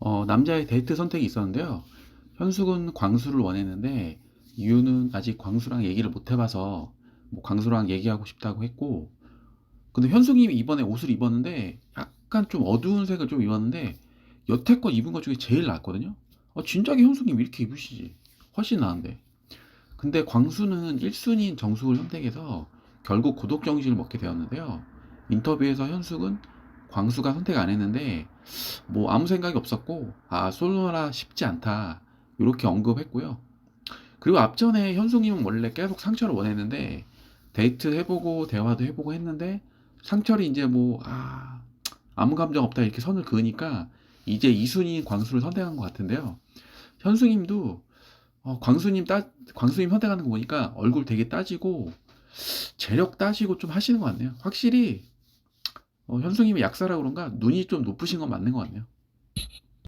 어, 남자의 데이트 선택이 있었는데요. 현숙은 광수를 원했는데 이유는 아직 광수랑 얘기를 못 해봐서 뭐 광수랑 얘기하고 싶다고 했고 근데 현숙님이 이번에 옷을 입었는데 약간 좀 어두운 색을 좀 입었는데 여태껏 입은 것 중에 제일 낫거든요. 어, 진작에 현숙님 이렇게 입으시지. 훨씬 나은데. 근데 광수는 1순위인 정숙을 선택해서 결국 고독 정신을 먹게 되었는데요. 인터뷰에서 현숙은 광수가 선택 안 했는데 뭐 아무 생각이 없었고 아 솔로라 쉽지 않다 이렇게 언급했고요. 그리고 앞전에 현숙님은 원래 계속 상처를 원했는데 데이트 해보고 대화도 해보고 했는데 상철이 이제 뭐 아, 아무 감정 없다 이렇게 선을 그으니까 이제 이순이 광수를 선택한 것 같은데요. 현숙님도 어, 광수님 따 광수님 선택하는 거 보니까 얼굴 되게 따지고 재력 따지고 좀 하시는 것 같네요. 확실히 어, 현숙님이 약사라 그런가 눈이 좀 높으신 건 맞는 것 같네요.